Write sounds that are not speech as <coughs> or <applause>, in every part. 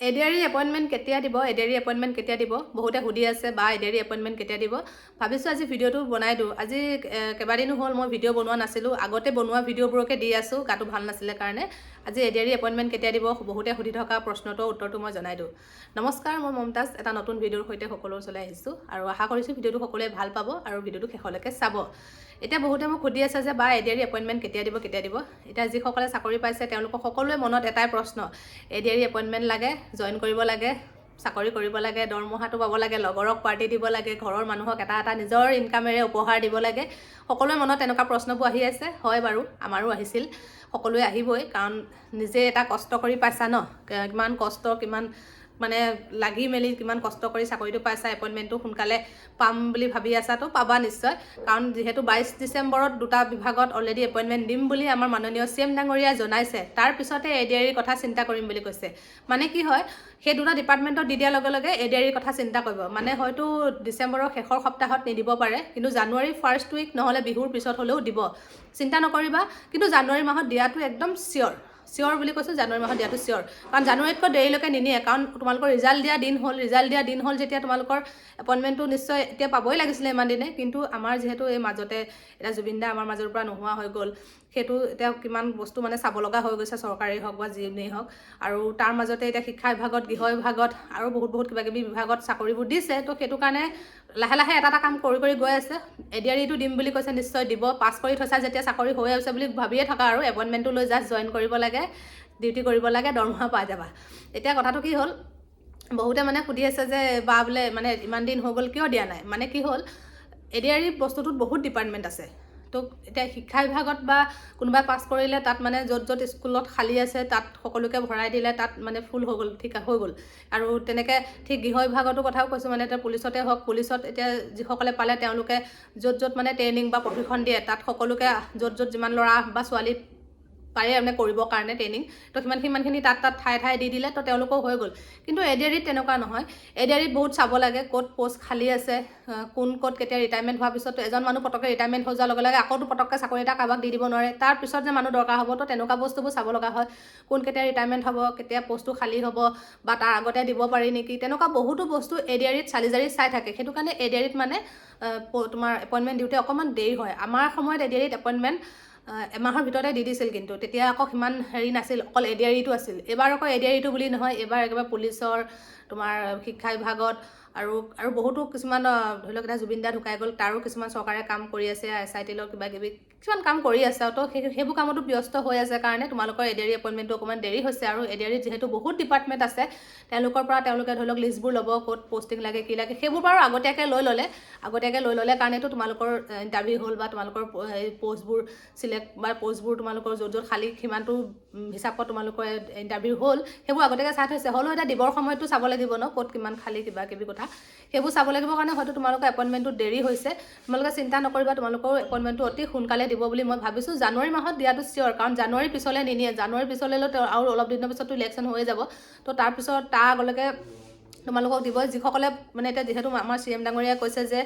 ADR appointment কেতিয়া দিব? ADR appointment কেতিয়া দিব? বহুতে সুধি আছে বা এডিআৰি এপইণ্টমেণ্ট কেতিয়া দিব? ভাবিছোঁ আজি ভিডিঅ'টো বনাই দিওঁ। আজি কেইবাদিনো হ'ল মই ভিডিঅ' বনোৱা নাছিলোঁ। আগতে বনোৱা ভিডিঅ'বোৰকে দি আছোঁ গাটো ভাল নাছিলে কাৰণে। আজি এডিআৰি এপইণ্টমেণ্ট কেতিয়া দিব বহুতে সুধি থকা প্ৰশ্নটোৰ উত্তৰটো মই জনাই দিওঁ। নমস্কাৰ মই মমতাজ এটা নতুন ভিডিঅ'ৰ সৈতে সকলোৰ ওচৰলৈ আহিছোঁ আৰু আশা কৰিছোঁ ভিডিঅ'টো সকলোৱে ভাল পাব আৰু ভিডিঅ'টো শেষলৈকে চাব। এতিয়া বহুতে মোক সুধি আছে যে বা এডিআৰি এপইণ্টমেণ্ট কেতিয়া দিব কেতিয়া দিব? এতিয়া যিসকলে চাকৰি পাইছে তেওঁলোকৰ সকলোৰে মনত এটাই প্ৰশ্ন এডিআৰি এপইণ্টমেণ্ট লাগে জইন কৰিব লাগে চাকৰি কৰিব লাগে দৰমহাটো পাব লাগে লগৰক পাৰ্টি দিব লাগে ঘৰৰ মানুহক এটা এটা নিজৰ ইনকামেৰে উপহাৰ দিব লাগে। সকলোৰে মনত তেনেকুৱা প্ৰশ্নবোৰ আহি আছে হয় বাৰু আমাৰো আহিছিল। সকলোৱে আহিবই কাৰণ নিজে এটা কষ্ট কৰি পাইছা ন? কিমান কষ্ট কিমান মানে লাগি মেলি কিমান কষ্ট কৰি চাকৰিটো পাইছা এপইণ্টমেণ্টটো সোনকালে পাম বুলি ভাবি আছা তো পাবা নিশ্চয়। কাৰণ যিহেতু বাইছ ডিচেম্বৰত দুটা বিভাগত অলৰেডি এপইণ্টমেণ্ট দিম বুলি আমাৰ মাননীয় চি এম ডাঙৰীয়াই জনাইছে তাৰ পিছতে এ ডি আৰিৰ কথা চিন্তা কৰিম বুলি কৈছে। মানে কি হয় সেই দুটা ডিপাৰ্টমেণ্টত দি দিয়াৰ লগে লগে এ ডি আৰিৰ কথা চিন্তা কৰিব। মানে হয়তো ডিচেম্বৰৰ শেষৰ সপ্তাহত নিদিব পাৰে কিন্তু জানুৱাৰী ফাৰ্ষ্ট উইক নহ'লে বিহুৰ পিছত হ'লেও দিব। চিন্তা নকৰিবা কিন্তু জানুৱাৰী মাহত দিয়াটো একদম চিয়'ৰ চিয়'ৰ বুলি কৈছোঁ জানুৱাৰী মাহত দিয়াটো চিয়'ৰ কাৰণ জানুৱাৰীতকৈ দেৰিলৈকে নিনিয়ে কাৰণ তোমালোকৰ ৰিজাল্ট দিয়া দিন হ'ল ৰিজাল্ট দিয়া দিন হ'ল যেতিয়া তোমালোকৰ এপইণ্টমেণ্টটো নিশ্চয় এতিয়া পাবই লাগিছিলে ইমান দিনে। কিন্তু আমাৰ যিহেতু এই মাজতে এতিয়া জুবিন দা আমাৰ মাজৰ পৰা নোহোৱা হৈ গ'ল। সেইটো এতিয়া কিমান বস্তু মানে চাব লগা হৈ গৈছে চৰকাৰী হওক বা যিয়েই হওক। আৰু তাৰ মাজতে এতিয়া শিক্ষা বিভাগত গৃহ বিভাগত আৰু বহুত বহুত কিবা কিবি বিভাগত চাকৰিবোৰ দিছে তো সেইটো কাৰণে লাহে লাহে এটা এটা কাম কৰি কৰি গৈ আছে। এডিআৰিটো দিম বুলি কৈছে নিশ্চয় দিব। পাছ কৰি থৈছা যেতিয়া চাকৰি হৈ আছে বুলি ভাবিয়ে থকা আৰু এপইণ্টমেণ্টটো লৈ জাষ্ট জইন কৰিব লাগে ডিউটি কৰিব লাগে দৰমহা পাই যাবা। এতিয়া কথাটো কি হ'ল বহুতে মানে সুধি আছে যে বা বোলে মানে ইমান দিন হৈ গ'ল কিয় দিয়া নাই? মানে কি হ'ল এডিআৰি বস্তুটোত বহুত ডিপাৰ্টমেণ্ট আছে। তো এতিয়া শিক্ষা বিভাগত বা কোনোবাই পাছ কৰিলে তাত মানে য'ত য'ত স্কুলত খালী আছে তাত সকলোকে ভৰাই দিলে তাত মানে ফুল হৈ গ'ল ঠিক হৈ গ'ল। আৰু তেনেকৈ ঠিক গৃহ বিভাগতো কথাও কৈছোঁ মানে এতিয়া পুলিচতে হওক পুলিচত এতিয়া যিসকলে পালে তেওঁলোকে য'ত য'ত মানে ট্ৰেইনিং বা প্ৰশিক্ষণ দিয়ে তাত সকলোকে য'ত য'ত যিমান ল'ৰা বা ছোৱালী পাৰে মানে কৰিবৰ কাৰণে ট্ৰেইনিং তো সিমান সিমানখিনি তাত তাত ঠাই ঠাই দি দিলে তো তেওঁলোকৰ হৈ গ'ল। কিন্তু এডিআৰিত তেনেকুৱা নহয়। এডিআৰিত বহুত চাব লাগে ক'ত পষ্ট খালী আছে কোন ক'ত কেতিয়া ৰিটায়াৰমেণ্ট হোৱাৰ পিছত এজন মানুহ পটককৈ ৰিটায়াৰমেণ্ট হৈ যোৱাৰ লগে লগে আকৌ পটককৈ চাকৰি এটা কাৰোবাক দি দিব নোৱাৰে। তাৰ পিছত যে মানুহ দৰকাৰ হ'ব তো তেনেকুৱা বস্তুবোৰ চাব লগা হয়। কোন কেতিয়া ৰিটায়াৰমেণ্ট হ'ব কেতিয়া পষ্টটো খালী হ'ব বা তাৰ আগতে দিব পাৰি নেকি? তেনেকুৱা বহুতো বস্তু এডিআৰিত চালি জাৰি চাই থাকে। সেইটো কাৰণে এডিআৰিত মানে তোমাৰ এপইণ্টমেণ্ট দিওঁতে অকণমান দেৰি হয়। আমাৰ সময়ত এডিআৰিত এপইণ্টমেণ্ট এমাহৰ ভিতৰতে দি দিছিল কিন্তু। তেতিয়া আকৌ সিমান হেৰি নাছিল অকল এডিআৰিটো আছিল। এইবাৰ আকৌ এডিআৰিটো বুলি নহয় এইবাৰ একেবাৰে পুলিচৰ তোমাৰ শিক্ষা বিভাগত আৰু আৰু বহুতো কিছুমান ধৰি লওক এতিয়া জুবিন দা ঢুকাই গ'ল তাৰো কিছুমান চৰকাৰে কাম কৰি আছে এছ আই টিলৰ কিবা কিবি কিছুমান কাম কৰি আছে তো সেই সেইবোৰ কামতো ব্যস্ত হৈ আছে কাৰণে তোমালোকৰ এডিআৰি এপইণ্টমেণ্টটো অকণমান দেৰি হৈছে আৰু এডিআৰিত যিহেতু বহুত ডিপাৰ্টমেণ্ট আছে তেওঁলোকৰ পৰা তেওঁলোকে ধৰি লওক লিষ্টবোৰ ল'ব ক'ত পষ্টিং লাগে কি লাগে সেইবোৰ বাৰু আগতীয়াকৈ লৈ ল'লে আগতীয়াকৈ লৈ ল'লে কাৰণেতো তোমালোকৰ ইণ্টাৰভিউ হ'ল বা তোমালোকৰ হেৰি পষ্টবোৰ চিলেক্ট বা পষ্টবোৰ তোমালোকৰ য'ত য'ত খালী সিমানটো হিচাপত তোমালোকৰ ইণ্টাৰভিউ হ'ল সেইবোৰ আগতীয়াকৈ চাই থৈছে হ'লেও এতিয়া দিবৰ সময়তো চাব লাগিব ন ক'ত কিমান খালী কিবা কিবি কথা। সেইবোৰ চাব লাগিব কাৰণে হয়তো তোমালোকৰ এপইণ্টমেণ্টটো দেৰি হৈছে। তোমালোকে চিন্তা নকৰিবা তোমালোকৰ এপইণ্টমেণ্টটো অতি সোনকালে দিব বুলি মই ভাবিছোঁ। জানুৱাৰী মাহত দিয়াটো চিয়'ৰ কাৰণ জানুৱাৰীৰ পিছলৈ নিনিয়ে। জানুৱাৰীৰ পিছলৈতো তেওঁ আৰু অলপ দিনৰ পিছততো ইলেকশ্যন হৈয়ে যাব। তো তাৰপিছত তাৰ আগলৈকে তোমালোকক দিব। যিসকলে মানে এতিয়া যিহেতু আমাৰ চি এম ডাঙৰীয়াই কৈছে যে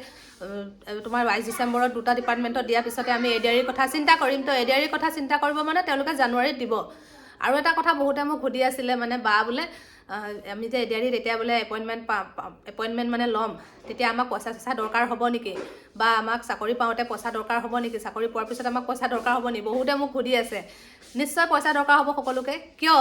তোমাৰ বাইছ ডিচেম্বৰত দুটা ডিপাৰ্টমেণ্টত দিয়াৰ পিছতে আমি এডিআৰিৰ কথা চিন্তা কৰিম। তো এডিআৰিৰ কথা চিন্তা কৰিব মানে তেওঁলোকে জানুৱাৰীত দিব। আৰু এটা কথা বহুতে মোক সুধি আছিলে মানে বা বোলে আমি যে এডিআৰিত এতিয়া বোলে এপইণ্টমেণ্ট এপইণ্টমেণ্ট মানে ল'ম তেতিয়া আমাক পইচা চইচা দৰকাৰ হ'ব নেকি? বা আমাক চাকৰি পাওঁতে পইচা দৰকাৰ হ'ব নেকি? চাকৰি পোৱাৰ পিছত আমাক পইচা দৰকাৰ হ'ব নেকি? বহুতে মোক সুধি আছে। নিশ্চয় পইচা দৰকাৰ হ'ব সকলোকে। কিয়?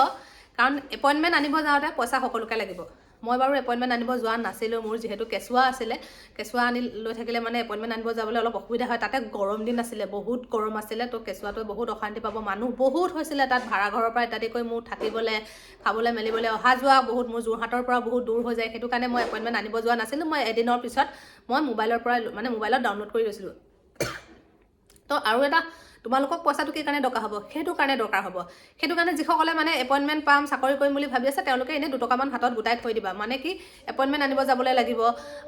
কাৰণ এপইণ্টমেণ্ট আনিব যাওঁতে পইচা সকলোকে লাগিব। মই বাৰু এপইণ্টমেণ্ট আনিব যোৱা নাছিলোঁ মোৰ যিহেতু কেঁচুৱা আছিলে কেঁচুৱা আনি লৈ থাকিলে মানে এপইণ্টমেণ্ট আনিব যাবলৈ অলপ অসুবিধা হয় তাতে গৰম দিন আছিলে বহুত গৰম আছিলে তো কেঁচুৱাটোৱে বহুত অশান্তি পাব মানুহ বহুত হৈছিলে তাত ভাড়া ঘৰৰ পৰা ইত্যাদি কৰি মোৰ থাকিবলৈ খাবলৈ মেলিবলৈ অহা যোৱা বহুত মোৰ যোৰহাটৰ পৰা বহুত দূৰ হৈ যায় সেইটো কাৰণে মই এপইণ্টমেণ্ট আনিব যোৱা নাছিলোঁ মই এদিনৰ পিছত মই মোবাইলৰ পৰা মানে মোবাইলত ডাউনলোড কৰি লৈছিলোঁ। <coughs> তো আৰু এটা তোমালোকক পইচাটো কি কাৰণে দৰকাৰ হ'ব? সেইটো কাৰণে দৰকাৰ হ'ব। সেইটো কাৰণে যিসকলে মানে এপইণ্টমেণ্ট পাম চাকৰি কৰিম বুলি ভাবি আছে তেওঁলোকে এনেই দুটকামান হাতত গোটাই থৈ দিবা। মানে কি এপইণ্টমেণ্ট আনিব যাবলৈ লাগিব।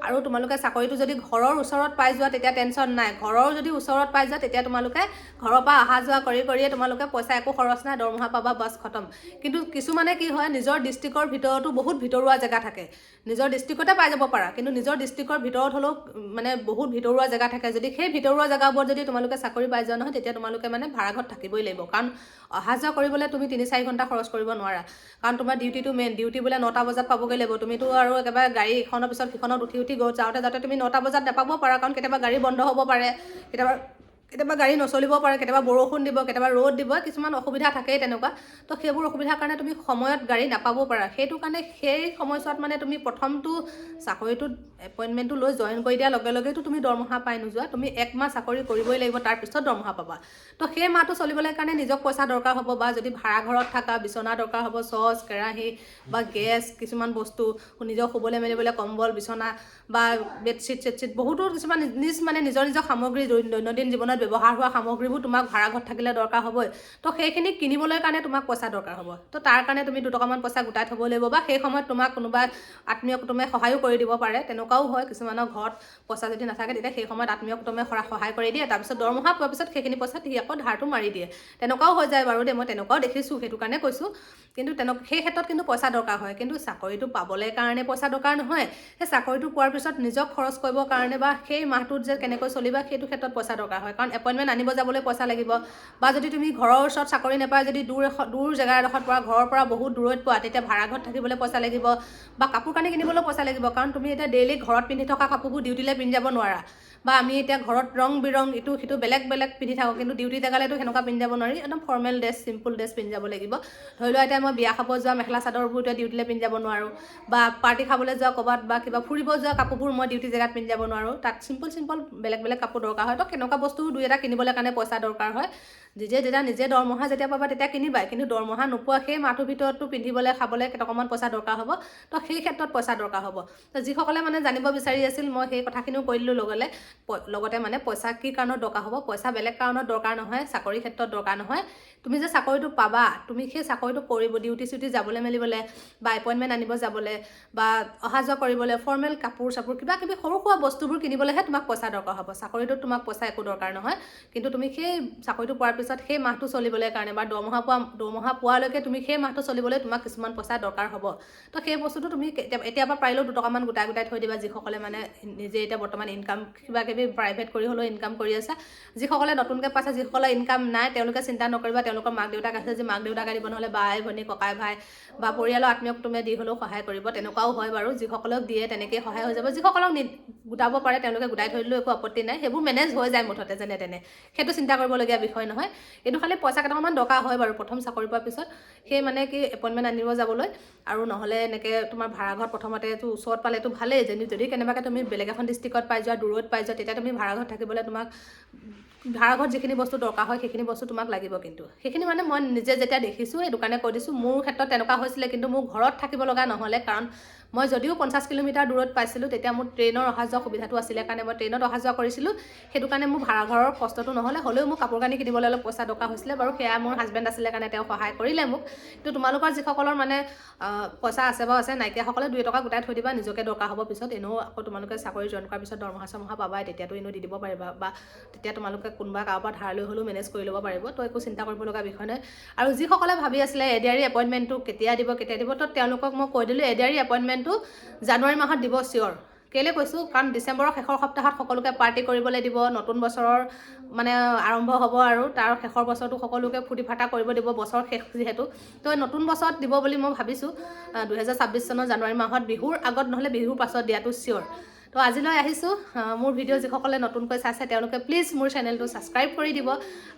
আৰু তোমালোকে চাকৰিটো যদি ঘৰৰ ওচৰত পাই যোৱা তেতিয়া টেনশ্যন নাই। ঘৰৰ যদি ওচৰত পাই যোৱা তেতিয়া তোমালোকে ঘৰৰ পৰা অহা যোৱা কৰি কৰিয়ে তোমালোকে পইচা একো খৰচ নাই দৰমহা পাবা বাছ খতম। কিন্তু কিছুমানে কি হয় নিজৰ ডিষ্ট্ৰিক্টৰ ভিতৰতো বহুত ভিতৰুৱা জেগা থাকে। নিজৰ ডিষ্ট্ৰিক্টতে পাই যাব পাৰা কিন্তু নিজৰ ডিষ্ট্ৰিক্টৰ ভিতৰত হ'লেও মানে বহুত ভিতৰুৱা জেগা থাকে। যদি সেই ভিতৰুৱা জেগাবোৰত যদি তোমালোকে চাকৰি পাই যোৱা নহয় তেতিয়া তোমালোকে মানে ভাড়া ঘৰত থাকিবই লাগিব। কাৰণ অহা যোৱা কৰিবলৈ তুমি তিনি চাৰি ঘণ্টা খৰচ কৰিব নোৱাৰা। কাৰণ তোমাৰ ডিউটিটো মেইন ডিউটি বোলে নটা বজাত পাবগৈ লাগিব। তুমিতো আৰু একেবাৰে গাড়ী ইখনৰ পিছত সিখনত উঠি উঠি গৈ যাওঁতে যাওঁতে তুমি নটা বজাত নাপাব পাৰা। কাৰণ কেতিয়াবা গাড়ী বন্ধ হ'ব পাৰে। কেতিয়াবা কেতিয়াবা গাড়ী নচলিব পাৰে কেতিয়াবা বৰষুণ দিব কেতিয়াবা ৰ'দ দিব কিছুমান অসুবিধা থাকেই তেনেকুৱা। তো সেইবোৰ অসুবিধাৰ কাৰণে তুমি সময়ত গাড়ী নাপাবও পাৰা। সেইটো কাৰণে সেই সময়ছোৱাত মানে তুমি প্ৰথমটো চাকৰিটোত এপইণ্টমেণ্টটো লৈ জইন কৰি দিয়াৰ লগে লগেতো তুমি দৰমহা পাই নোযোৱা। তুমি একমাহ চাকৰি কৰিবই লাগিব তাৰপিছত দৰমহা পাবা। তো সেই মাহটো চলিবলৈ কাৰণে নিজক পইচা দৰকাৰ হ'ব বা যদি ভাড়া ঘৰত থাকা বিচনা দৰকাৰ হ'ব চচ কেৰাহী বা গেছ কিছুমান বস্তু নিজৰ শুবলৈ মেলিবলৈ কম্বল বিচনা বা বেডশ্বীট চেডশ্বীট বহুতো কিছুমান নিজ মানে নিজৰ নিজৰ সামগ্ৰী দৈনন্দিন জীৱনত ব্যৱহাৰ হোৱা সামগ্ৰীবোৰ তোমাক ভাড়া ঘৰত থাকিলে দৰকাৰ হ'বই। তো সেইখিনি কিনিবলৈ কাৰণে তোমাক পইচা দৰকাৰ হ'ব। তো তাৰ কাৰণে তুমি দুটকামান পইচা গোটাই থ'ব লাগিব বা সেই সময়ত তোমাক কোনোবা আত্মীয় কুটুমে সহায়ো কৰি দিব পাৰে। তেনেকুৱাও হয় কিছুমানৰ ঘৰত পইচা যদি নাথাকে তেতিয়া সেই সময়ত আত্মীয় কুটুমে সহায় কৰি দিয়ে। তাৰপিছত দৰমহা পোৱাৰ পিছত সেইখিনি পইচা সি আকৌ ধাৰটো মাৰি দিয়ে। তেনেকুৱাও হৈ যায় বাৰু দেই মই তেনেকুৱাও দেখিছোঁ সেইটো কাৰণে কৈছোঁ। কিন্তু তেনে সেই ক্ষেত্ৰত কিন্তু পইচা দৰকাৰ হয়। কিন্তু চাকৰিটো পাবলৈ কাৰণে পইচা দৰকাৰ নহয়। সেই চাকৰিটো পোৱাৰ পিছত নিজক খৰচ কৰিবৰ কাৰণে বা সেই মাহটোত যে কেনেকৈ চলিবা সেইটো ক্ষেত্ৰত পইচা দৰকাৰ হয়। কাৰণ এপইণ্টমেণ্ট আনিব যাবলৈ পইচা লাগিব। বা যদি তুমি ঘৰৰ ওচৰত চাকৰি নাপায় যদি দূৰ এখ দূৰ জেগা এডোখৰত পৰা ঘৰৰ পৰা বহুত দূৰৈত পোৱা তেতিয়া ভাড়া ঘৰত থাকিবলৈ পইচা লাগিব। বা কাপোৰ কানি কিনিবলৈও পইচা লাগিব কাৰণ তুমি এতিয়া ডেইলি ঘৰত পিন্ধি থকা কাপোৰবোৰ ডিউটিলৈ পিন্ধি যাব নোৱাৰা। বা আমি এতিয়া ঘৰত ৰং বিৰং ইটো সিটো বেলেগ বেলেগ পিন্ধি থাকোঁ কিন্তু ডিউটি জেগালৈতো সেনেকুৱা পিন্ধি যাব নোৱাৰি একদম ফৰ্মেল ড্ৰেছ চিম্পুল ড্ৰেছ পিন্ধি যাব লাগিব। ধৰি লোৱা এতিয়া মই বিয়া খাব যোৱা মেখেলা চাদৰবোৰ এতিয়া ডিউটিলৈ পিন্ধি যাব নোৱাৰোঁ বা পাৰ্টি খাবলৈ যোৱা ক'ৰবাত বা কিবা ফুৰিব যোৱা কাপোৰবোৰ মই ডিউটি জেগাত পিন্ধি যাব নোৱাৰোঁ তাত চিম্পুল চিম্পুল বেলেগ বেলেগ কাপোৰ দৰকাৰ হয় তো কেনেকুৱা বস্তু দুই এটা কিনিবলৈ কাৰণে পইচা দৰকাৰ হয়। নিজে যেতিয়া নিজে দৰমহা যেতিয়া পাবা তেতিয়া কিনিবাই কিন্তু দৰমহা নোপোৱা সেই মাহটোৰ ভিতৰতো পিন্ধিবলৈ খাবলৈ কেইটকামান পইচা দৰকাৰ হ'ব তো সেই ক্ষেত্ৰত পইচা দৰকাৰ হ'ব। তো যিসকলে মানে জানিব বিচাৰি আছিল মই সেই কথাখিনিও কৈ দিলোঁ লগলে। লগতে মানে পইচা কি কাৰণত দৰকাৰ হ'ব? পইচা বেলেগ কাৰণত দৰকাৰ নহয় চাকৰি ক্ষেত্ৰত দৰকাৰ নহয়। তুমি যে চাকৰিটো পাবা তুমি সেই চাকৰিটো কৰিব ডিউটি চিউটি যাবলৈ মেলিবলৈ বা এপইণ্টমেণ্ট আনিব যাবলৈ বা অহা যোৱা কৰিবলৈ ফৰ্মেল কাপোৰ চাপোৰ কিবা কিবি সৰু সুৰা বস্তুবোৰ কিনিবলৈহে তোমাক পইচা দৰকাৰ হ'ব। চাকৰিটোত তোমাক পইচা একো দৰকাৰ নহয়। কিন্তু তুমি সেই চাকৰিটো পোৱাৰ পিছত সেই মাহটো চলিবলৈ কাৰণে বা দৰমহা পোৱা দৰমহা পোৱালৈকে তুমি সেই মাহটো চলিবলৈ তোমাক কিছুমান পইচা দৰকাৰ হ'ব। তো সেই বস্তুটো তুমি এতিয়াৰ পৰা পাৰিলেও দুটকামান গোটাই গোটাই থৈ দিবা যিসকলে মানে নিজে এতিয়া বৰ্তমান ইনকাম কিবা কিবি প্ৰাইভেট কৰি হ'লেও ইনকাম কৰি আছে। যিসকলে নতুনকৈ পাইছে যিসকলে ইনকাম নাই তেওঁলোকে চিন্তা নকৰিবা তেওঁলোকৰ মাক দেউতাক আছে যে মাক দেউতাকে দিব নহ'লে বাই ভনী ককাই ভাই বা পৰিয়ালৰ আত্মীয় কুটুমে দি হ'লেও সহায় কৰিব তেনেকুৱাও হয় বাৰু। যিসকলক দিয়ে তেনেকেই সহায় হৈ যাব। যিসকলক নি গোটাব পাৰে তেওঁলোকে গোটাই থৈ দিলেও একো আপত্তি নাই। সেইবোৰ মেনেজ হৈ যায় মুঠতে যেনে তেনে। সেইটো চিন্তা কৰিবলগীয়া বিষয় নহয়। এইটো খালি পইচা কেইটকামান দৰকাৰ হয় বাৰু প্ৰথম চাকৰি পোৱাৰ পিছত। সেই মানে কি এপইণ্টমেণ্ট আনিব যাবলৈ। আৰু নহ'লে এনেকৈ তোমাৰ ভাড়া ঘৰত প্ৰথমতেতো ওচৰত পালেতো ভালেই। যদি কেনেবাকৈ তুমি বেলেগ এখন ডিষ্ট্ৰিক্টত পাই যোৱা দূৰত পাই যোৱা তেতিয়া তুমি ভাড়া ঘৰত থাকিবলৈ তোমাক ভাড়া ঘৰত যিখিনি বস্তু দৰকাৰ হয় সেইখিনি বস্তু তোমাক লাগিব কিন্তু। সেইখিনি মানে মই নিজে যেতিয়া দেখিছোঁ সেইটো কাৰণে কৈ দিছোঁ মোৰ ক্ষেত্ৰত তেনেকুৱা হৈছিলে কিন্তু মোৰ ঘৰত থাকিব লগা নহ'লে কাৰণ মই যদিও পঞ্চাছ কিলোমিটাৰ দূৰত পাইছিলোঁ তেতিয়া মোৰ ট্ৰেইনৰ অহা যোৱা সুবিধাটো আছিলে কাৰণে মই ট্ৰেইনত অহা যোৱা কৰিছিলোঁ। সেইটো কাৰণে মোৰ ভাড়া ঘৰৰ কষ্টটো নহ'লে হ'লেও মোক কাপোৰ কানি কিনিবলৈ অলপ পইচা দৰকাৰ হৈছিলে বাৰু সেয়া মোৰ হাজবেণ্ড আছিলে কাৰণে তেওঁ সহায় কৰিলে মোক। কিন্তু তোমালোকৰ যিসকলৰ মানে পইচা আছে বাৰু আছে নাইকিয়াসকলে দুই টকা গোটাই থৈ দিবা নিজকে দৰকাৰ হ'ব পিছত। এনেও আকৌ তোমালোকে চাকৰি জইন কৰাৰ পিছত দৰমহা চৰমহা পাবাই তেতিয়াতো এনেও দি দিব পাৰিবা বা তেতিয়া তোমালোকে কোনোবা কাৰোবাৰ ধাৰ লৈ হ'লেও মেনেজ কৰি ল'ব পাৰিব। তো একো চিন্তা কৰিব লগা বিষয় নহয় আৰু যিসকলে ভাবি আছিলে এডিয়াৰী এপইণ্টমেণ্টটো কেতিয়া দিব কেতিয়া দিব তো তেওঁলোকক মই কৈ দিলোঁ এডিয়াৰী এপইণ্টমেণ্টটো জানুৱাৰী মাহত দিব চিয়'ৰ কেলৈ কৈছোঁ? কাৰণ ডিচেম্বৰৰ শেষৰ সপ্তাহত সকলোকে পাৰ্টি কৰিবলৈ দিব নতুন বছৰৰ মানে আৰম্ভ হ'ব আৰু তাৰ শেষৰ বছৰটো সকলোকে ফূৰ্তি ফাৰ্তা কৰিব দিব বছৰ শেষ যিহেতু। তো নতুন বছৰত দিব বুলি মই ভাবিছোঁ দুহেজাৰ ছাব্বিছ চনৰ জানুৱাৰী মাহত বিহুৰ আগত নহ'লে বিহুৰ পাছত দিয়াটো চিয়'ৰ তো আজিলৈ আহিছোঁ। আহ, মোৰ ভিডিঅ' যিসকলে নতুনকৈ চাইছে তেওঁলোকে প্লিজ মোৰ চেনেলটো ছাবস্ক্ৰাইব কৰি দিব।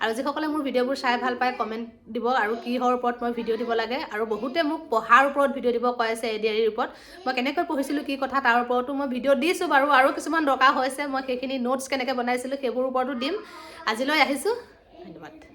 আৰু যিসকলে মোৰ ভিডিঅ'বোৰ চাই ভাল পায় কমেণ্ট দিব আৰু কিহৰ ওপৰত মই ভিডিঅ' দিব লাগে। আৰু বহুতে মোক পঢ়াৰ ওপৰত ভিডিঅ' দিব কৈ আছে এডিয়াৰীৰ ওপৰত। মই কেনেকৈ পঢ়িছিলোঁ কি কথা তাৰ ওপৰতো মই ভিডিঅ' দিছোঁ বাৰু। আৰু কিছুমান দৰকাৰ হৈছে মই সেইখিনি নোটছ কেনেকৈ বনাইছিলোঁ সেইবোৰৰ ওপৰতো দিম। আজিলৈ আহিছোঁ। ধন্যবাদ।